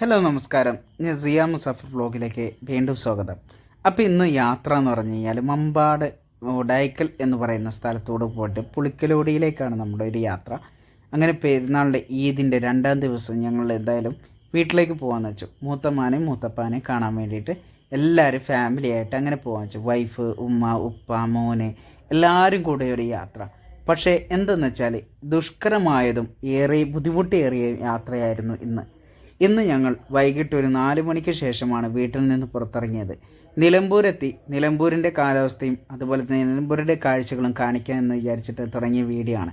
Hello നമസ്കാരം. ഞാൻ സിയ മുസഫർ വ്ലോഗിലേക്ക് വീണ്ടും സ്വാഗതം. അപ്പോൾ ഇന്ന് യാത്ര എന്ന് പറഞ്ഞു കഴിഞ്ഞാൽ മമ്പാട് ഉടായ്ക്കൽ എന്ന് പറയുന്ന സ്ഥലത്തോട് പോയിട്ട് പുളിക്കലോടിയിലേക്കാണ് നമ്മുടെ ഒരു യാത്ര. അങ്ങനെ പെരുന്നാളിന്റെ ഈദിന്റെ രണ്ടാം ദിവസം ഞങ്ങൾ എന്തായാലും വീട്ടിലേക്ക് പോകാമെന്ന് വെച്ചു. മൂത്തമ്മാനെയും മൂത്തപ്പാനെയും കാണാൻ വേണ്ടിയിട്ട് എല്ലാവരും ഫാമിലിയായിട്ട് അങ്ങനെ പോകാൻ വെച്ചു. വൈഫ് ഉമ്മ ഉപ്പ മോന് എല്ലാവരും കൂടെ ഒരു യാത്ര. പക്ഷേ എന്തെന്ന് വെച്ചാൽ ദുഷ്കരമായതും ഏറെ ബുദ്ധിമുട്ടേറിയ യാത്രയായിരുന്നു ഇന്ന്. ഇന്ന് ഞങ്ങൾ വൈകിട്ട് ഒരു നാല് മണിക്ക് ശേഷമാണ് വീട്ടിൽ നിന്ന് പുറത്തിറങ്ങിയത്. നിലമ്പൂരെത്തി. നിലമ്പൂരിന്റെ കാലാവസ്ഥയും അതുപോലെ തന്നെ നിലമ്പൂരിന്റെ കാഴ്ചകളും കാണിക്കാൻ എന്ന് വിചാരിച്ചിട്ട് തുടങ്ങിയ വീഡിയോ ആണ്.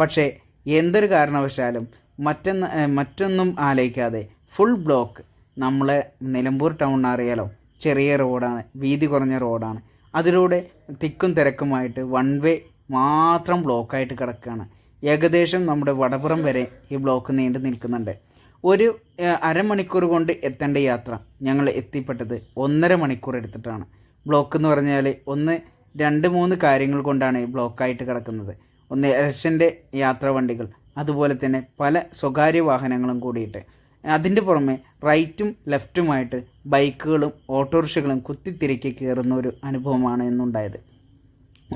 പക്ഷേ എന്തൊരു കാരണവശാലും മറ്റൊന്ന് മറ്റൊന്നും ആലോചിക്കാതെ ഫുൾ ബ്ലോക്ക് നമ്മളെ നിലമ്പൂർ ടൗൺ അറിയാലോ. ചെറിയ റോഡാണ് വീതി കുറഞ്ഞ റോഡാണ് അതിലൂടെ തിക്കും തിരക്കുമായിട്ട് വൺ വേ മാത്രം ബ്ലോക്കായിട്ട് കിടക്കുകയാണ്. ഏകദേശം നമ്മുടെ വടപുറം വരെ ഈ ബ്ലോക്ക് നീണ്ടു നിൽക്കുന്നുണ്ട്. ഒരു അരമണിക്കൂർ കൊണ്ട് എത്തേണ്ട യാത്ര ഞങ്ങൾ എത്തിപ്പെട്ടത് ഒന്നര മണിക്കൂർ എടുത്തിട്ടാണ്. ബ്ലോക്ക് എന്ന് പറഞ്ഞാൽ ഒന്ന് രണ്ട് മൂന്ന് കാര്യങ്ങൾ കൊണ്ടാണ് ബ്ലോക്കായിട്ട് കിടക്കുന്നത്. ഒന്ന് ഇലക്ഷന്റെ യാത്രാ വണ്ടികൾ അതുപോലെ തന്നെ പല സ്വകാര്യ വാഹനങ്ങളും കൂടിയിട്ട്. അതിന്റെ പുറമെ റൈറ്റും ലെഫ്റ്റുമായിട്ട് ബൈക്കുകളും ഓട്ടോറിക്ഷകളും കുത്തിത്തിരക്കി കയറുന്ന ഒരു അനുഭവമാണ് ഇന്നുണ്ടായത്.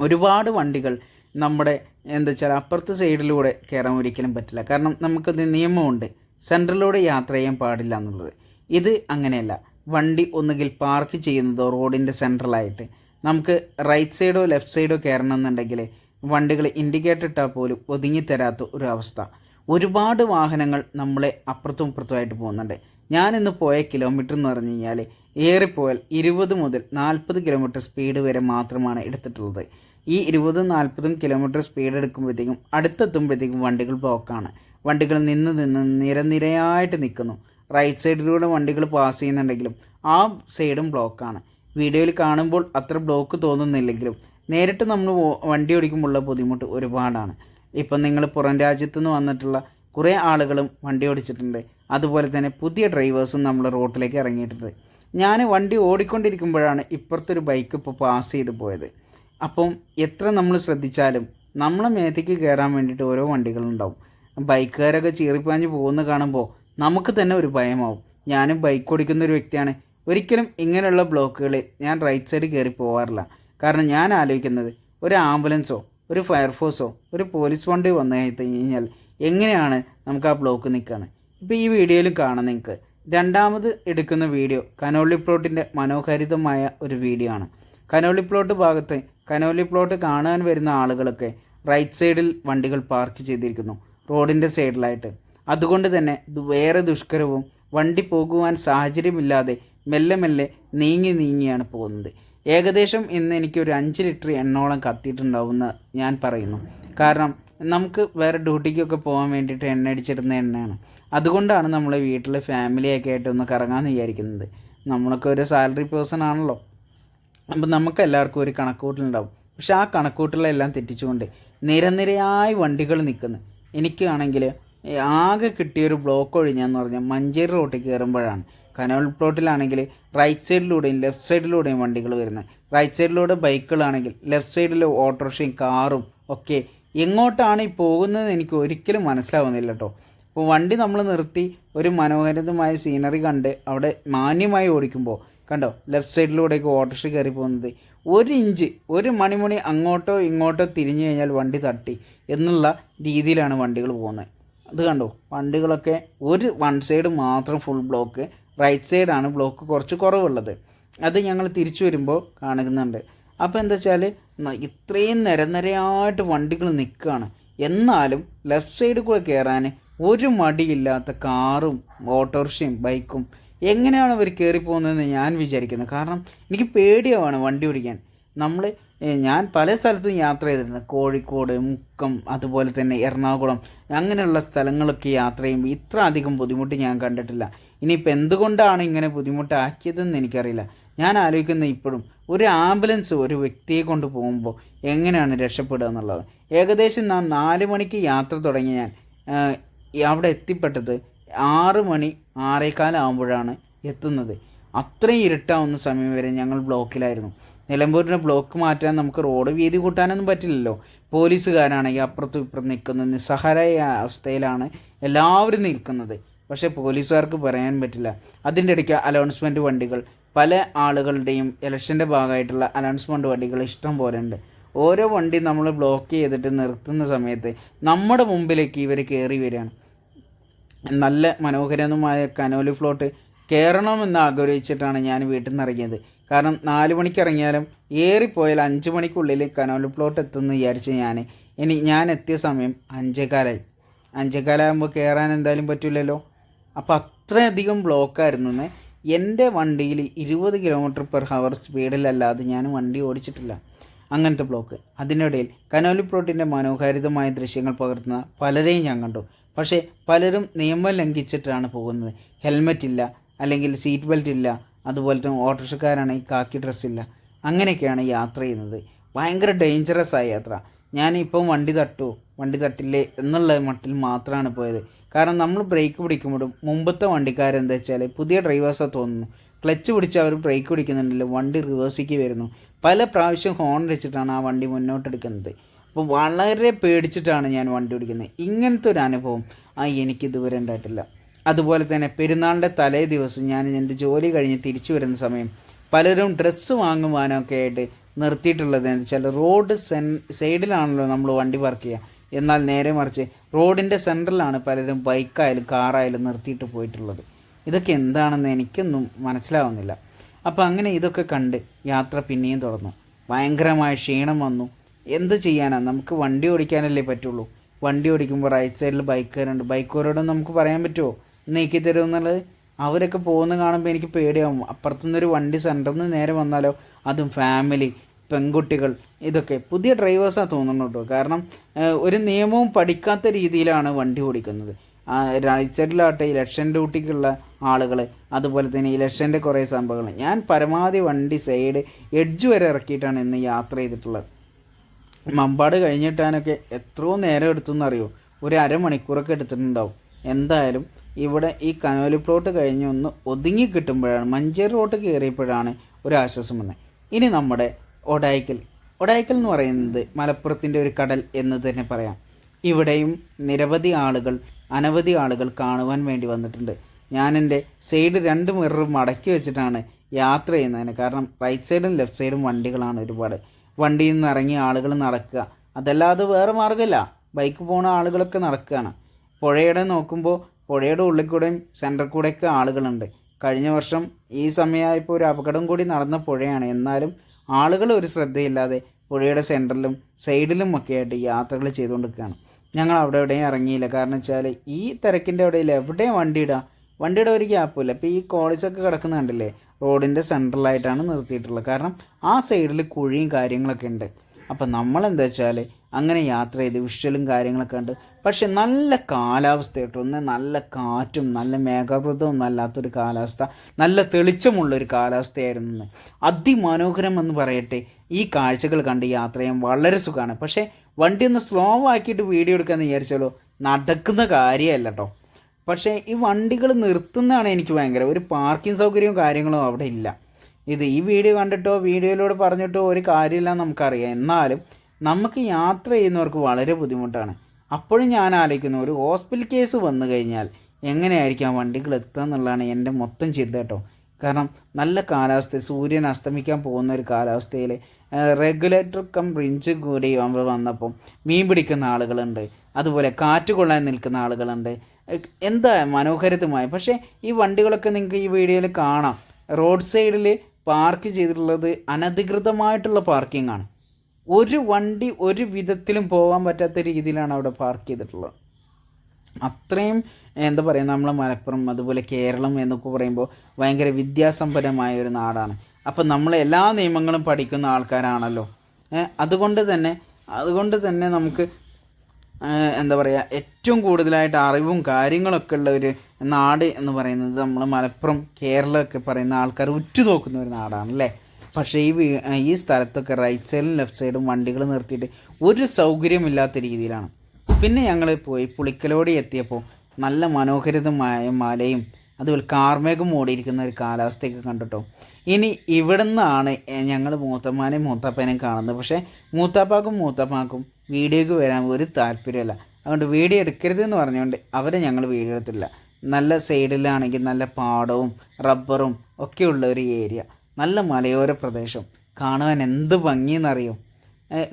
ഒരുപാട് വണ്ടികൾ നമ്മുടെ എന്താ വെച്ചാൽ അപ്പുറത്തെ സൈഡിലൂടെ കയറാൻ ഒരിക്കലും പറ്റില്ല. കാരണം നമുക്കത് നിയമമുണ്ട്. സെൻട്രലിലൂടെ യാത്ര ചെയ്യാൻ പാടില്ല എന്നുള്ളത്. ഇത് അങ്ങനെയല്ല. വണ്ടി ഒന്നുകിൽ പാർക്ക് ചെയ്യുന്നതോ റോഡിന്റെ സെൻട്രലായിട്ട് നമുക്ക് റൈറ്റ് സൈഡോ ലെഫ്റ്റ് സൈഡോ കയറണമെന്നുണ്ടെങ്കിൽ വണ്ടികൾ ഇൻഡിക്കേറ്റർ ഇട്ടാൽ പോലും ഒതുങ്ങിത്തരാത്ത ഒരു അവസ്ഥ. ഒരുപാട് വാഹനങ്ങൾ നമ്മളെ അപ്പുറത്തും ഇപ്പുറത്തുമായിട്ട് പോകുന്നുണ്ട്. ഞാനിന്ന് പോയ കിലോമീറ്റർ എന്ന് പറഞ്ഞു കഴിഞ്ഞാൽ ഏറിപ്പോയാൽ ഇരുപത് മുതൽ നാൽപ്പത് കിലോമീറ്റർ സ്പീഡ് വരെ മാത്രമാണ് എടുത്തിട്ടുള്ളത്. ഈ ഇരുപതും നാൽപ്പതും കിലോമീറ്റർ സ്പീഡ് എടുക്കുമ്പോഴത്തേക്കും അടുത്തെത്തുമ്പോഴത്തേക്കും വണ്ടികൾ ബ്ലോക്കാണ് വണ്ടികൾ നിന്ന് നിന്ന് നിരനിരയായിട്ട് നിൽക്കുന്നു. റൈറ്റ് സൈഡിലൂടെ വണ്ടികൾ പാസ് ചെയ്യുന്നുണ്ടെങ്കിലും ആ സൈഡും ബ്ലോക്കാണ് വീഡിയോയിൽ കാണുമ്പോൾ അത്ര ബ്ലോക്ക് തോന്നുന്നില്ലെങ്കിലും നേരിട്ട് നമ്മൾ വണ്ടി ഓടിക്കുമ്പോഴുള്ള ബുദ്ധിമുട്ട് ഒരുപാടാണ്. ഇപ്പം നിങ്ങൾ പുറം രാജ്യത്തു നിന്ന് വന്നിട്ടുള്ള കുറേ ആളുകളും വണ്ടി ഓടിച്ചിട്ടുണ്ട്. അതുപോലെ തന്നെ പുതിയ ഡ്രൈവേഴ്സും നമ്മൾ റോട്ടിലേക്ക് ഇറങ്ങിയിട്ടുണ്ട്. ഞാൻ വണ്ടി ഓടിക്കൊണ്ടിരിക്കുമ്പോഴാണ് ഇപ്പുറത്തൊരു ബൈക്ക് ഇപ്പോൾ പാസ് ചെയ്ത് പോയത്. അപ്പം എത്ര നമ്മൾ ശ്രദ്ധിച്ചാലും നമ്മളെ മേത്തേക്ക് കയറാൻ വേണ്ടിയിട്ട് ഓരോ വണ്ടികളുണ്ടാവും. ബൈക്കുകാരൊക്കെ ചീറിപ്പാഞ്ഞ് പോകുന്ന കാണുമ്പോൾ നമുക്ക് തന്നെ ഒരു ഭയമാവും. ഞാനും ബൈക്ക് ഓടിക്കുന്ന ഒരു വ്യക്തിയാണ്. ഒരിക്കലും ഇങ്ങനെയുള്ള ബ്ലോക്കുകളിൽ ഞാൻ റൈറ്റ് സൈഡ് കയറി പോകാറില്ല കാരണം ഞാൻ ആലോചിക്കുന്നത് ഒരു ആംബുലൻസോ ഒരു ഫയർഫോഴ്സോ ഒരു പോലീസ് വണ്ടി വന്നു കഴിഞ്ഞാൽ എങ്ങനെയാണ് നമുക്ക് ആ ബ്ലോക്ക് നിൽക്കുകയാണ് ഇപ്പോൾ ഈ വീഡിയോയിലും കാണാം നിങ്ങൾക്ക്. രണ്ടാമത് എടുക്കുന്ന വീഡിയോ കനോളി പ്ലോട്ടിന്റെ മനോഹരിതമായ ഒരു വീഡിയോ ആണ്. കനോളി പ്ലോട്ട് ഭാഗത്ത് കനോളി പ്ലോട്ട് കാണാൻ വരുന്ന ആളുകളൊക്കെ റൈറ്റ് സൈഡിൽ വണ്ടികൾ പാർക്ക് ചെയ്തിരിക്കുന്നു. റോഡിന്റെ സൈഡിലായിട്ട്. അതുകൊണ്ട് തന്നെ വേറെ ദുഷ്കരവും വണ്ടി പോകുവാൻ സാഹചര്യമില്ലാതെ മെല്ലെ മെല്ലെ നീങ്ങി നീങ്ങിയാണ് പോകുന്നത്. ഏകദേശം ഇന്ന് എനിക്ക് ഒരു അഞ്ച് ലിറ്റർ എണ്ണോളം കത്തിയിട്ടുണ്ടാവുമെന്ന് ഞാൻ പറയുന്നു. കാരണം നമുക്ക് വേറെ ഡ്യൂട്ടിക്കൊക്കെ പോകാൻ വേണ്ടിയിട്ട് എണ്ണ അടിച്ചിടുന്ന എണ്ണയാണ്. അതുകൊണ്ടാണ് നമ്മൾ വീട്ടിൽ ഫാമിലിയൊക്കെ ആയിട്ട് ഒന്ന് കറങ്ങാമെന്ന് വിചാരിക്കുന്നത്. നമ്മളൊക്കെ ഒരു സാലറി പേഴ്സൺ ആണല്ലോ. അപ്പം നമുക്ക് എല്ലാവർക്കും ഒരു കണക്കൂട്ടലുണ്ടാവും. പക്ഷെ ആ കണക്കൂട്ടലെല്ലാം തെറ്റിച്ചുകൊണ്ട് നിരനിരയായി വണ്ടികൾ നിൽക്കുന്നു. എനിക്കാണെങ്കിൽ ആകെ കിട്ടിയൊരു ബ്ലോക്ക് ഒഴിഞ്ഞെന്ന് പറഞ്ഞാൽ മഞ്ചേരി റോട്ടിൽ കയറുമ്പോഴാണ് കനോൾ പ്ലോട്ടിലാണെങ്കിൽ റൈറ്റ് സൈഡിലൂടെയും ലെഫ്റ്റ് സൈഡിലൂടെയും വണ്ടികൾ വരുന്നത്. റൈറ്റ് സൈഡിലൂടെ ബൈക്കുകളാണെങ്കിൽ ലെഫ്റ്റ് സൈഡിൽ ഓട്ടോറിക്ഷയും കാറും ഒക്കെ എങ്ങോട്ടാണ് ഈ പോകുന്നത് എനിക്ക് ഒരിക്കലും മനസ്സിലാവുന്നില്ല കേട്ടോ അപ്പോൾ വണ്ടി നമ്മൾ നിർത്തി ഒരു മനോഹരമായ സീനറി കണ്ട് അവിടെ മാന്യമായി ഓടിക്കുമ്പോൾ കണ്ടോ? ലെഫ്റ്റ് സൈഡിലൂടെയൊക്കെ ഓട്ടോറിക്ഷ കയറി പോകുന്നത്. ഒരു ഇഞ്ച് ഒരു മണിമണി അങ്ങോട്ടോ ഇങ്ങോട്ടോ തിരിഞ്ഞു കഴിഞ്ഞാൽ വണ്ടി തട്ടി എന്നുള്ള രീതിയിലാണ് വണ്ടികൾ പോകുന്നത്. അത് കണ്ടോ? വണ്ടികളൊക്കെ ഒരു വൺ സൈഡ് മാത്രം ഫുൾ ബ്ലോക്ക് റൈറ്റ് സൈഡാണ് ബ്ലോക്ക് കുറച്ച് കുറവുള്ളത്. അത് ഞങ്ങൾ തിരിച്ചു വരുമ്പോൾ കാണുന്നുണ്ട്. അപ്പോൾ എന്താ വെച്ചാൽ ഇത്രയും നിരനിരയായിട്ട് വണ്ടികൾ നിൽക്കുകയാണ്. എന്നാലും ലെഫ്റ്റ് സൈഡിൽ കൂടെ കയറാൻ ഒരു മടിയില്ലാത്ത കാറും ഓട്ടോറിക്ഷയും ബൈക്കും എങ്ങനെയാണ് അവർ കയറി പോകുന്നതെന്ന് ഞാൻ വിചാരിക്കുന്നത് കാരണം എനിക്ക് പേടിയാവാണ് വണ്ടി ഓടിക്കാൻ. നമ്മൾ ഞാൻ പല സ്ഥലത്തും യാത്ര ചെയ്തിട്ടുണ്ട്. കോഴിക്കോട് മുക്കം അതുപോലെ തന്നെ എറണാകുളം അങ്ങനെയുള്ള സ്ഥലങ്ങളൊക്കെ യാത്ര ചെയ്യുമ്പോൾ ഇത്ര അധികം ബുദ്ധിമുട്ട് ഞാൻ കണ്ടിട്ടില്ല. ഇനിയിപ്പോൾ എന്തുകൊണ്ടാണ് ഇങ്ങനെ ബുദ്ധിമുട്ടാക്കിയതെന്ന് എനിക്കറിയില്ല. ഞാൻ ആലോചിക്കുന്ന ഇപ്പോഴും ഒരു ആംബുലൻസ് ഒരു വ്യക്തിയെ കൊണ്ട് പോകുമ്പോൾ എങ്ങനെയാണ് രക്ഷപ്പെടുക എന്നുള്ളത്. ഏകദേശം നാം നാല് മണിക്ക് യാത്ര തുടങ്ങി ഞാൻ അവിടെ എത്തിപ്പെട്ടത് ആറ് മണി ആറേക്കാലാകുമ്പോഴാണ് എത്തുന്നത്. അത്രയും ഇരുട്ടാവുന്ന സമയം വരെ ഞങ്ങൾ ബ്ലോക്കിലായിരുന്നു. നിലമ്പൂരിന്റെ ബ്ലോക്ക് മാറ്റാൻ നമുക്ക് റോഡ് വീതി കൂട്ടാനൊന്നും പറ്റില്ലല്ലോ. പോലീസുകാരാണെങ്കിൽ അപ്പുറത്തും ഇപ്പുറത്തും നിൽക്കുന്ന നിസ്സഹായ അവസ്ഥയിലാണ് എല്ലാവരും നിൽക്കുന്നത്. പക്ഷേ പോലീസുകാർക്ക് പറയാൻ പറ്റില്ല. അതിന്റെ ഇടയ്ക്ക് അനൗൺസ്മെന്റ് വണ്ടികൾ പല ആളുകളുടെയും ഇലക്ഷന്റെ ഭാഗമായിട്ടുള്ള അനൗൺസ്മെന്റ് വണ്ടികൾ ഇഷ്ടം പോലെ ഉണ്ട്. ഓരോ വണ്ടി നമ്മൾ ബ്ലോക്ക് ചെയ്തിട്ട് നിർത്തുന്ന സമയത്ത് നമ്മുടെ മുമ്പിലേക്ക് ഇവർ കയറി വരികയാണ്. നല്ല മനോഹരമായ കനോലി ഫ്ലോട്ട് കയറണമെന്ന് ആഗ്രഹിച്ചിട്ടാണ് ഞാൻ വീട്ടിൽ നിന്ന് ഇറങ്ങിയത്. കാരണം നാല് മണിക്ക് ഇറങ്ങിയാലും ഏറിപ്പോയാൽ അഞ്ച് മണിക്കുള്ളിൽ കനോലി പ്ലോട്ട് എത്തുമെന്ന് വിചാരിച്ച് ഞാൻ. ഇനി ഞാൻ എത്തിയ സമയം അഞ്ചേകാലായി. അഞ്ചേകാലാകുമ്പോൾ കയറാൻ എന്തായാലും പറ്റില്ലല്ലോ. അപ്പോൾ അത്രയധികം ബ്ലോക്കായിരുന്നു എന്റെ വണ്ടിയിൽ ഇരുപത് കിലോമീറ്റർ പെർ ഹവർ സ്പീഡിലല്ലാതെ ഞാൻ വണ്ടി ഓടിച്ചിട്ടില്ല. അങ്ങനത്തെ ബ്ലോക്ക്. അതിനിടയിൽ കനോലി പ്ലോട്ടിന്റെ മനോഹാരിതമായ ദൃശ്യങ്ങൾ പകർത്തുന്ന പലരെയും ഞാൻ കണ്ടു. പക്ഷേ പലരും നിയമം ലംഘിച്ചിട്ടാണ് പോകുന്നത്. ഹെൽമറ്റ് ഇല്ല അല്ലെങ്കിൽ സീറ്റ് ബെൽറ്റ് ഇല്ല അതുപോലെ തന്നെ ഓട്ടോറിക്ഷക്കാരാണെങ്കിൽ കാക്കി ഡ്രസ്സ് ഇല്ല. അങ്ങനെയൊക്കെയാണ് യാത്ര ചെയ്യുന്നത്. ഭയങ്കര ഡേഞ്ചറസ് ആയ യാത്ര. ഞാനിപ്പം വണ്ടി തട്ടു വണ്ടി തട്ടില്ലേ എന്നുള്ള മട്ടിൽ മാത്രമാണ് പോയത്. കാരണം നമ്മൾ ബ്രേക്ക് പിടിക്കുമ്പോഴും മുമ്പത്തെ വണ്ടിക്കാരെന്താ വെച്ചാൽ പുതിയ ഡ്രൈവേഴ്സാണ് തോന്നുന്നു. ക്ലച്ച് പിടിച്ച് അവർ ബ്രേക്ക് പിടിക്കുന്നുണ്ടല്ലോ വണ്ടി റിവേഴ്സിക്ക് വരുന്നു. പല പ്രാവശ്യം ഹോൺ വെച്ചിട്ടാണ് ആ വണ്ടി മുന്നോട്ടെടുക്കുന്നത് അപ്പോൾ വളരെ പേടിച്ചിട്ടാണ് ഞാൻ വണ്ടി ഓടിക്കുന്നത്. ഇങ്ങനത്തെ ഒരു അനുഭവം ആ എനിക്ക് ഇതുവരെ ഉണ്ടായിട്ടില്ല. അതുപോലെ തന്നെ പെരുന്നാളിന്റെ തലേ ദിവസം ഞാൻ എന്റെ ജോലി കഴിഞ്ഞ് തിരിച്ചു വരുന്ന സമയം പലരും ഡ്രസ്സ് വാങ്ങുവാനൊക്കെ ആയിട്ട് നിർത്തിയിട്ടുള്ളത് എന്ന് വെച്ചാൽ റോഡ് സെൻ സൈഡിലാണല്ലോ നമ്മൾ വണ്ടി പാർക്ക് ചെയ്യുക. എന്നാൽ നേരെ മറിച്ച് റോഡിന്റെ സെന്ററിലാണ് പലരും ബൈക്കായാലും കാറായാലും നിർത്തിയിട്ട് പോയിട്ടുള്ളത്. ഇതൊക്കെ എന്താണെന്ന് എനിക്കൊന്നും മനസ്സിലാവുന്നില്ല. അപ്പോൾ അങ്ങനെ ഇതൊക്കെ കണ്ട് യാത്ര പിന്നെയും തുടർന്നു. ഭയങ്കരമായ ക്ഷീണം വന്നു. എന്ത് ചെയ്യാനാണ് നമുക്ക് വണ്ടി ഓടിക്കാനല്ലേ പറ്റുള്ളൂ. വണ്ടി ഓടിക്കുമ്പോൾ റൈറ്റ് സൈഡിൽ ബൈക്കുകാരുണ്ട് ബൈക്കുകാരോടും നമുക്ക് പറയാൻ പറ്റുമോ നീക്കി തരും എന്നുള്ളത്? അവരൊക്കെ പോകുന്ന കാണുമ്പോൾ എനിക്ക് പേടിയാവും. അപ്പുറത്തുനിന്നൊരു വണ്ടി സെന്ററിൽ നിന്ന് നേരെ വന്നാലോ? അതും ഫാമിലി പെൺകുട്ടികൾ ഇതൊക്കെ. പുതിയ ഡ്രൈവേഴ്സാണ് തോന്നുന്നു കേട്ടോ. കാരണം ഒരു നിയമവും പഠിക്കാത്ത രീതിയിലാണ് വണ്ടി ഓടിക്കുന്നത്. റൈറ്റ് സൈഡിലാട്ടെ ഇലക്ഷൻ ഡ്യൂട്ടിക്കുള്ള ആളുകൾ അതുപോലെ തന്നെ ഇലക്ഷന്റെ കുറേ സംഭവങ്ങൾ ഞാൻ പരമാവധി വണ്ടി സൈഡ് എഡ്ജ് വരെ ഇറക്കിയിട്ടാണ് ഇന്ന് യാത്ര ചെയ്തിട്ടുള്ളത്. മമ്പാട് കഴിഞ്ഞിട്ടാനൊക്കെ എത്രയോ നേരം എടുത്തെന്നറിയോ? ഒരു അരമണിക്കൂറൊക്കെ എടുത്തിട്ടുണ്ടാവും. എന്തായാലും ഇവിടെ ഈ കനോലി പ്ലോട്ട് കഴിഞ്ഞ് ഒന്ന് ഒതുങ്ങി കിട്ടുമ്പോഴാണ് മഞ്ചേരി റോട്ട് കയറിയപ്പോഴാണ് ഒരു ആശ്വാസം വന്നത് ഇനി നമ്മുടെ ഒടായിക്കൽ. ഒടായിക്കൽ എന്ന് പറയുന്നത് മലപ്പുറത്തിന്റെ ഒരു കടൽ എന്ന് തന്നെ പറയാം. ഇവിടെയും നിരവധി ആളുകൾ അനവധി ആളുകൾ കാണുവാൻ വേണ്ടി വന്നിട്ടുണ്ട്. ഞാൻ എന്റെ സൈഡ് രണ്ട് മിററും മടക്കി വെച്ചിട്ടാണ് യാത്ര ചെയ്യുന്നതിന്. കാരണം റൈറ്റ് സൈഡും ലെഫ്റ്റ് സൈഡും വണ്ടികളാണ് ഒരുപാട്. വണ്ടിയിൽ നിന്ന് ഇറങ്ങി ആളുകൾ നടക്കുക. അതല്ലാതെ വേറെ മാർഗമില്ല ബൈക്ക് പോണ ആളുകളൊക്കെ നടക്കുകയാണ്. പുഴയുടെ നോക്കുമ്പോൾ പുഴയുടെ ഉള്ളിൽ കൂടെയും സെന്ററിൽ കൂടെയൊക്കെ ആളുകളുണ്ട്. കഴിഞ്ഞ വർഷം ഈ സമയമായപ്പോൾ ഒരു അപകടം കൂടി നടന്ന പുഴയാണ്. എന്നാലും ആളുകൾ ഒരു ശ്രദ്ധയില്ലാതെ പുഴയുടെ സെന്ററിലും സൈഡിലും ഒക്കെ ആയിട്ട് യാത്രകൾ ചെയ്തുകൊണ്ടിരിക്കുകയാണ്. ഞങ്ങൾ അവിടെ എവിടെയും ഇറങ്ങിയില്ല. കാരണം വെച്ചാൽ ഈ തിരക്കിന്റെ ഇടയിൽ എവിടെയും വണ്ടി ഇടുക വണ്ടിയുടെ ഒരു ഗ്യാപ്പില്ല ഇപ്പോൾ ഈ കോളേജൊക്കെ കിടക്കുന്ന കണ്ടില്ലേ? റോഡിന്റെ സെൻട്രലായിട്ടാണ് നിർത്തിയിട്ടുള്ളത്. കാരണം ആ സൈഡിൽ കുഴിയും കാര്യങ്ങളൊക്കെ ഉണ്ട്. അപ്പം നമ്മളെന്താ വെച്ചാൽ അങ്ങനെ യാത്ര ചെയ്ത് വിഷ്വലും കാര്യങ്ങളൊക്കെ ഉണ്ട്. പക്ഷെ നല്ല കാലാവസ്ഥ കേട്ടോ ഒന്ന് നല്ല കാറ്റും നല്ല മേഘാവൃതവും അല്ലാത്തൊരു കാലാവസ്ഥ നല്ല തെളിച്ചമുള്ളൊരു കാലാവസ്ഥയായിരുന്നു അതിമനോഹരം എന്ന് പറയട്ടെ ഈ കാഴ്ചകൾ കണ്ട് യാത്ര ചെയ്യാൻ വളരെ സുഖമാണ്. പക്ഷേ വണ്ടി ഒന്ന് സ്ലോ ആക്കിയിട്ട് വീഡിയോ എടുക്കാമെന്ന് വിചാരിച്ചാലോ? നടക്കുന്ന കാര്യമല്ല കേട്ടോ പക്ഷേ ഈ വണ്ടികൾ നിർത്തുന്നതാണ് എനിക്ക് ഭയങ്കര. ഒരു പാർക്കിംഗ് സൗകര്യവും കാര്യങ്ങളും അവിടെ ഇല്ല. ഇത് ഈ വീഡിയോ കണ്ടിട്ടോ വീഡിയോയിലൂടെ പറഞ്ഞിട്ടോ ഒരു കാര്യമില്ല നമുക്കറിയാം. എന്നാലും നമുക്ക് യാത്ര ചെയ്യുന്നവർക്ക് വളരെ ബുദ്ധിമുട്ടാണ്. അപ്പോഴും ഞാൻ ആലോചിക്കുന്നു ഒരു ഹോസ്പിറ്റൽ കേസ് വന്നു കഴിഞ്ഞാൽ എങ്ങനെയായിരിക്കും വണ്ടികൾ എത്തുക എന്നുള്ളതാണ് എന്റെ മൊത്തം ചിന്ത കേട്ടോ. കാരണം നല്ല കാലാവസ്ഥ സൂര്യൻ അസ്തമിക്കാൻ പോകുന്ന ഒരു കാലാവസ്ഥയിൽ റെഗുലേറ്റർ കം റിഞ്ച് കൂടി നമ്മൾ വന്നപ്പം മീൻ പിടിക്കുന്ന ആളുകളുണ്ട്. അതുപോലെ കാറ്റ് കൊള്ളാൻ നിൽക്കുന്ന ആളുകളുണ്ട്. എന്താ മനോഹരിതമായി? പക്ഷേ ഈ വണ്ടികളൊക്കെ നിങ്ങൾക്ക് ഈ വീഡിയോയിൽ കാണാം. റോഡ് സൈഡിൽ പാർക്ക് ചെയ്തിട്ടുള്ളത് അനധികൃതമായിട്ടുള്ള പാർക്കിംഗ് ആണ്. ഒരു വണ്ടി ഒരു വിധത്തിലും പോകാൻ പറ്റാത്ത രീതിയിലാണ് അവിടെ പാർക്ക് ചെയ്തിട്ടുള്ളത്. അത്രയും എന്താ പറയുക നമ്മളെ മലപ്പുറം അതുപോലെ കേരളം എന്നൊക്കെ പറയുമ്പോൾ ഭയങ്കര വിദ്യാസമ്പന്നമായ ഒരു നാടാണ്. അപ്പം നമ്മൾ എല്ലാ നിയമങ്ങളും പഠിക്കുന്ന ആൾക്കാരാണല്ലോ. അതുകൊണ്ട് തന്നെ അതുകൊണ്ട് തന്നെ നമുക്ക് എന്താ പറയുക ഏറ്റവും കൂടുതലായിട്ട് അറിവും കാര്യങ്ങളൊക്കെ ഉള്ള ഒരു നാട് എന്ന് പറയുന്നത് നമ്മൾ മലപ്പുറം കേരളമൊക്കെ പറയുന്ന ആൾക്കാർ ഉറ്റുനോക്കുന്ന ഒരു നാടാണ് അല്ലേ പക്ഷേ ഈ ഈ സ്ഥലത്തൊക്കെ റൈറ്റ് സൈഡും ലെഫ്റ്റ് സൈഡും വണ്ടികൾ നിർത്തിയിട്ട് ഒരു സൗകര്യമില്ലാത്ത രീതിയിലാണ്. പിന്നെ ഞങ്ങൾ പോയി പുളിക്കലോടി എത്തിയപ്പോൾ നല്ല മനോഹരിതമായ മലയും അതുപോലെ കാർമേഘം ഓടിയിരിക്കുന്ന ഒരു കാലാവസ്ഥയൊക്കെ കണ്ടിട്ടോ? ഇനി ഇവിടെ നിന്നാണ് ഞങ്ങൾ മൂത്തമ്മാനെയും മൂത്തപ്പനെയും കാണുന്നത്. പക്ഷേ മൂത്താപ്പാക്കും മൂത്തപ്പാക്കും വീഡിയോയ്ക്ക് വരാൻ ഒരു താല്പര്യമല്ല. അതുകൊണ്ട് വീഡിയോ എടുക്കരുത് എന്ന് പറഞ്ഞുകൊണ്ട് അവരെ ഞങ്ങൾ വീഡിയോ എടുത്തില്ല നല്ല സൈഡിലാണെങ്കിൽ നല്ല പാടവും റബ്ബറും ഒക്കെ ഉള്ള ഒരു ഏരിയ. നല്ല മലയോര പ്രദേശം. കാണുവാൻ എന്ത് ഭംഗിയെന്നറിയും?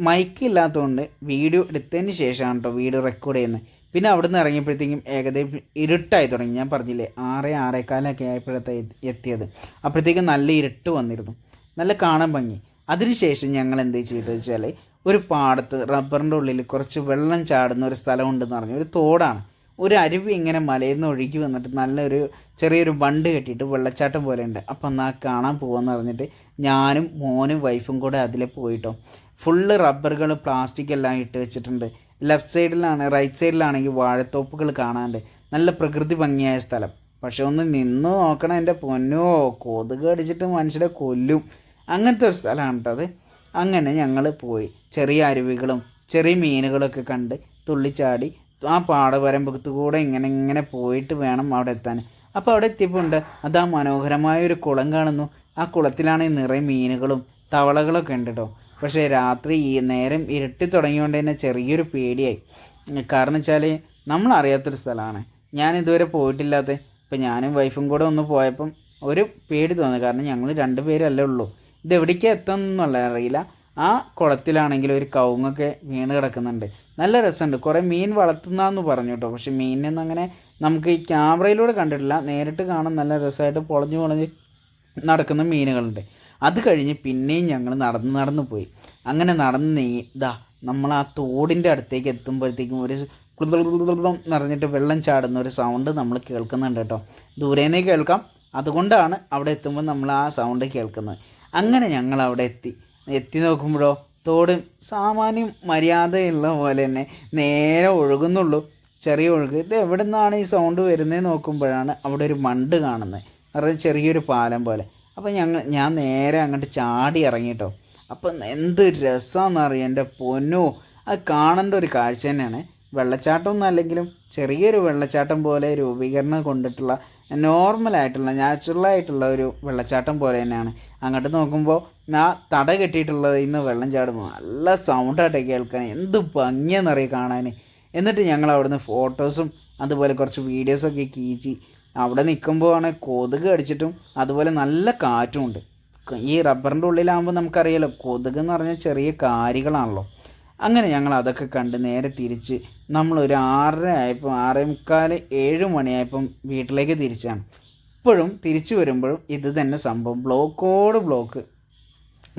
മൈക്ക് ഇല്ലാത്തതുകൊണ്ട് വീഡിയോ എടുത്തതിന് ശേഷമാണ് കേട്ടോ വീഡിയോ റെക്കോർഡ് ചെയ്യുന്നത്. പിന്നെ അവിടെ നിന്ന് ഇറങ്ങിയപ്പോഴത്തേക്കും ഏകദേശം ഇരുട്ടായി തുടങ്ങി. ഞാൻ പറഞ്ഞില്ലേ ആറ് ആറേക്കാലൊക്കെ ആയപ്പോഴത്തെ എത്തിയത്. അപ്പോഴത്തേക്കും നല്ല ഇരുട്ട് വന്നിരുന്നു. നല്ല കാണാൻ ഭംഗി. അതിനുശേഷം ഞങ്ങൾ എന്ത് ചെയ്തത് വെച്ചാൽ ഒരു പാടത്ത് റബ്ബറിന്റെ ഉള്ളിൽ കുറച്ച് വെള്ളം ചാടുന്ന ഒരു സ്ഥലമുണ്ടെന്ന് പറഞ്ഞു. ഒരു തോടാണ്. ഒരു അരുവി ഇങ്ങനെ മലയിൽ നിന്ന് ഒഴുകി വന്നിട്ട് നല്ലൊരു ചെറിയൊരു വണ്ട് കെട്ടിയിട്ട് വെള്ളച്ചാട്ടം പോലെ ഉണ്ട് അപ്പം എന്നാൽ കാണാൻ പോകാമെന്ന് പറഞ്ഞിട്ട് ഞാനും മോനും വൈഫും കൂടെ അതിൽ പോയിട്ടോ. ഫുള്ള് റബ്ബറുകൾ പ്ലാസ്റ്റിക് എല്ലാം ഇട്ട് വെച്ചിട്ടുണ്ട്. ലെഫ്റ്റ് സൈഡിലാണ് റൈറ്റ് സൈഡിലാണെങ്കിൽ വാഴത്തോപ്പുകൾ കാണാണ്ട് നല്ല പ്രകൃതി ഭംഗിയായ സ്ഥലം. പക്ഷെ ഒന്ന് നിന്ന് നോക്കണം എന്റെ പൊന്നോ കൊതുക് അടിച്ചിട്ട് മനുഷ്യരെ കൊല്ലും. അങ്ങനത്തെ ഒരു സ്ഥലമാണ് കേട്ടത് അങ്ങനെ ഞങ്ങൾ പോയി. ചെറിയ അരുവികളും ചെറിയ മീനുകളൊക്കെ കണ്ട് തുള്ളിച്ചാടി ആ പാടവരമ്പത്ത് കൂടെ ഇങ്ങനെ ഇങ്ങനെ പോയിട്ട് വേണം അവിടെ എത്താൻ. അപ്പോൾ അവിടെ എത്തിയപ്പോൾ ഉണ്ട് അത് ആ മനോഹരമായ ഒരു കുളം കാണുന്നു. ആ കുളത്തിലാണെങ്കിൽ നിറയെ മീനുകളും തവളകളൊക്കെ ഉണ്ട് കേട്ടോ. പക്ഷേ രാത്രി ഈ നേരം ഇരുട്ടി തുടങ്ങിയോണ്ട് തന്നെ ചെറിയൊരു പേടിയായി. കാരണം വെച്ചാൽ നമ്മൾ അറിയാത്തൊരു സ്ഥലമാണ്. ഞാൻ ഇതുവരെ പോയിട്ടില്ലാത്ത ഇപ്പം ഞാനും വൈഫും കൂടെ ഒന്ന് പോയപ്പം ഒരു പേടി തോന്നി. കാരണം ഞങ്ങൾ രണ്ട് പേരല്ലേ ഉള്ളൂ. ഇത് എവിടേക്കാണ് എന്നുള്ള അറിയില്ല. ആ കുളത്തിലാണെങ്കിൽ ഒരു കവുങ്ങൊക്കെ വീണ് കിടക്കുന്നുണ്ട്. നല്ല രസമുണ്ട്. കുറേ മീൻ വളർത്തുന്നതെന്ന് പറഞ്ഞു കേട്ടോ. പക്ഷെ മീനൊന്നും അങ്ങനെ നമുക്ക് ഈ ക്യാമറയിലൂടെ കണ്ടിട്ടില്ല. നേരിട്ട് കാണാൻ നല്ല രസമായിട്ട് പൊളഞ്ഞ് പൊളഞ്ഞ് നടക്കുന്ന മീനുകളുണ്ട്. അത് കഴിഞ്ഞ് പിന്നെയും ഞങ്ങൾ നടന്ന് നടന്ന് പോയി. അങ്ങനെ നടന്ന് നീ ഇതാ നമ്മൾ ആ തോടിന്റെ അടുത്തേക്ക് എത്തുമ്പോഴത്തേക്കും ഒരു നിറഞ്ഞിട്ട് വെള്ളം ചാടുന്ന ഒരു സൗണ്ട് നമ്മൾ കേൾക്കുന്നുണ്ട് കേട്ടോ. ദൂരേനെ കേൾക്കാം. അതുകൊണ്ടാണ് അവിടെ എത്തുമ്പോൾ നമ്മൾ ആ സൗണ്ട് കേൾക്കുന്നത്. അങ്ങനെ ഞങ്ങൾ അവിടെ എത്തി. എത്തി നോക്കുമ്പോഴോ തോട് സാമാന്യം മര്യാദയുള്ള പോലെ തന്നെ നേരെ ഒഴുകുന്നുള്ളൂ. ചെറിയ ഒഴുക്ക്. ഇത് എവിടെ നിന്നാണ് ഈ സൗണ്ട് വരുന്നത് നോക്കുമ്പോഴാണ് അവിടെ ഒരു മണ്ട് കാണുന്നത്. അതായത് ചെറിയൊരു പാലം പോലെ. അപ്പോൾ ഞങ്ങൾ ഞാൻ നേരെ അങ്ങോട്ട് ചാടി ഇറങ്ങിട്ടോ. അപ്പം എന്ത് രസമാണെന്നറിയാം എന്റെ പൊന്നോ. അത് കാണേണ്ട ഒരു കാഴ്ച തന്നെയാണ്. വെള്ളച്ചാട്ടമൊന്നും അല്ലെങ്കിലും ചെറിയൊരു വെള്ളച്ചാട്ടം പോലെ രൂപീകരണം കൊണ്ടിട്ടുള്ള നോർമലായിട്ടുള്ള നാച്ചുറലായിട്ടുള്ള ഒരു വെള്ളച്ചാട്ടം പോലെ തന്നെയാണ്. അങ്ങോട്ട് നോക്കുമ്പോൾ ആ തട കെട്ടിയിട്ടുള്ളത് ഇന്ന് വെള്ളം ചാടുമ്പോൾ നല്ല സൗണ്ടായിട്ട് കേൾക്കാൻ. എന്ത് ഭംഗിയെന്നറിയാം കാണാൻ എന്നിട്ട് ഞങ്ങൾ അവിടുന്ന് ഫോട്ടോസും അതുപോലെ കുറച്ച് വീഡിയോസൊക്കെ കീച്ചി അവിടെ നിൽക്കുമ്പോൾ ആണ് കൊതുക് അടിച്ചിട്ടും അതുപോലെ നല്ല കാറ്റും ഉണ്ട്. ഈ റബ്ബറിന്റെ ഉള്ളിലാകുമ്പോൾ നമുക്കറിയാലോ കൊതുക് എന്ന് പറഞ്ഞാൽ ചെറിയ കാരികളാണല്ലോ. അങ്ങനെ ഞങ്ങൾ അതൊക്കെ കണ്ട് നേരെ തിരിച്ച് നമ്മളൊരു ആറര ആയപ്പോൾ ആറേ മുക്കാൽ ഏഴ് മണിയായപ്പം വീട്ടിലേക്ക് തിരിച്ചാണ്. ഇപ്പോഴും തിരിച്ചു വരുമ്പോഴും ഇത് തന്നെ സംഭവം. ബ്ലോക്കോട് ബ്ലോക്ക്.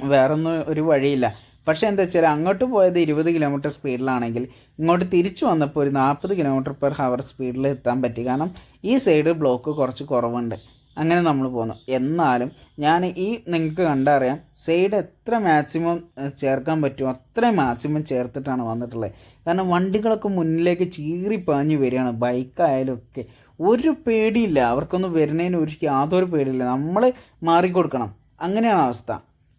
വേറൊന്നും ഒരു വഴിയില്ല. പക്ഷേ എന്താ വെച്ചാൽ അങ്ങോട്ട് പോയത് ഇരുപത് കിലോമീറ്റർ സ്പീഡിലാണെങ്കിൽ ഇങ്ങോട്ട് തിരിച്ചു വന്നപ്പോൾ ഒരു നാൽപ്പത് കിലോമീറ്റർ പെർ ഹവർ സ്പീഡിൽ എത്താൻ പറ്റി. കാരണം ഈ സൈഡ് ബ്ലോക്ക് കുറച്ച് കുറവുണ്ട്. അങ്ങനെ നമ്മൾ പോകുന്നു എന്നാലും ഞാൻ ഈ നിങ്ങൾക്ക് കണ്ടറിയാം സൈഡ് എത്ര മാക്സിമം ചേർക്കാൻ പറ്റുമോ അത്രയും മാക്സിമം ചേർത്തിട്ടാണ് വന്നിട്ടുള്ളത്. കാരണം വണ്ടികളൊക്കെ മുന്നിലേക്ക് ചീറി പാഞ്ഞു വരികയാണ് ബൈക്കായാലും ഒക്കെ. ഒരു പേടിയില്ല. അവർക്കൊന്നും വരുന്നതിന് ഒരു യാതൊരു പേടിയില്ല. നമ്മൾ മാറിക്കൊടുക്കണം. അങ്ങനെയാണ് അവസ്ഥ.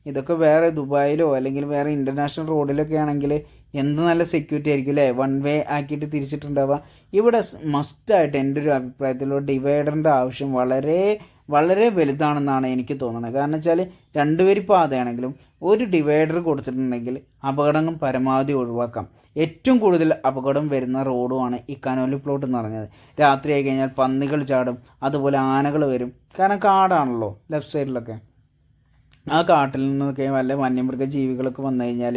ഇതൊക്കെ വേറെ ദുബായിലോ അല്ലെങ്കിൽ വേറെ ഇന്റർനാഷണൽ റോഡിലൊക്കെ ആണെങ്കിൽ എന്ത് നല്ല സെക്യൂരിറ്റി ആയിരിക്കും അല്ലേ വൺ വേ ആക്കിയിട്ട് തിരിച്ചിട്ടുണ്ടാവുക. ഇവിടെ മസ്റ്റായിട്ട് എന്റെ ഒരു അഭിപ്രായത്തിലുള്ള ഡിവൈഡറിന്റെ ആവശ്യം വളരെ വളരെ വലുതാണെന്നാണ് എനിക്ക് തോന്നുന്നത്. കാരണം വെച്ചാൽ രണ്ടുപേര് പാതയാണെങ്കിലും ഒരു ഡിവൈഡർ കൊടുത്തിട്ടുണ്ടെങ്കിൽ അപകടങ്ങൾ പരമാവധി ഒഴിവാക്കാം. ഏറ്റവും കൂടുതൽ അപകടം വരുന്ന റോഡുമാണ് ഈ കനോലി പ്ലോട്ട് എന്ന് പറഞ്ഞത്. രാത്രിയായി കഴിഞ്ഞാൽ പന്നികൾ ചാടും അതുപോലെ ആനകൾ വരും. കാരണം കാടാണല്ലോ ലെഫ്റ്റ് സൈഡിലൊക്കെ ആ കാട്ടിൽ നിന്നൊക്കെ വല്ല വന്യമൃഗ ജീവികളൊക്കെ വന്നു കഴിഞ്ഞാൽ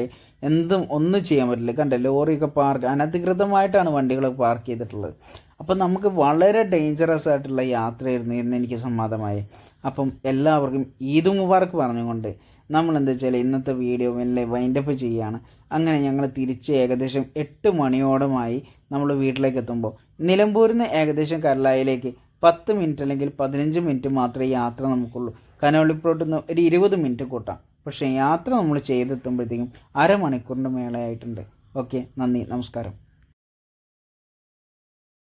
എന്തും ഒന്നും ചെയ്യാൻ പറ്റില്ല. കണ്ട? ലോറിയൊക്കെ പാർക്ക് അനധികൃതമായിട്ടാണ് വണ്ടികളൊക്കെ പാർക്ക് ചെയ്തിട്ടുള്ളത്. അപ്പം നമുക്ക് വളരെ ഡേഞ്ചറസ് ആയിട്ടുള്ള യാത്രയായിരുന്നു എന്ന് എനിക്ക് സമ്മതമായി അപ്പം എല്ലാവർക്കും ഈദ് മുബാറക്ക് പറഞ്ഞുകൊണ്ട് നമ്മൾ എന്താ വെച്ചാൽ ഇന്നത്തെ വീഡിയോ മെല്ലെ വൈൻഡപ്പ് ചെയ്യുകയാണ്. അങ്ങനെ ഞങ്ങൾ തിരിച്ച് ഏകദേശം എട്ട് മണിയോടമായി നമ്മൾ വീട്ടിലേക്ക് എത്തുമ്പോൾ നിലമ്പൂരിൽ നിന്ന് ഏകദേശം കരലായിലേക്ക് പത്ത് മിനിറ്റ് അല്ലെങ്കിൽ പതിനഞ്ച് മിനിറ്റ് മാത്രമേ യാത്ര നമുക്കുള്ളൂ. കനോളിപ്പുറത്ത് നിന്ന് ഒരു ഇരുപത് മിനിറ്റ് കൂട്ടാം. പക്ഷേ യാത്ര നമ്മൾ ചെയ്തെത്തുമ്പോഴത്തേക്കും അരമണിക്കൂറിന്റെ മേളയായിട്ടുണ്ട്. ഓക്കെ നന്ദി നമസ്കാരം.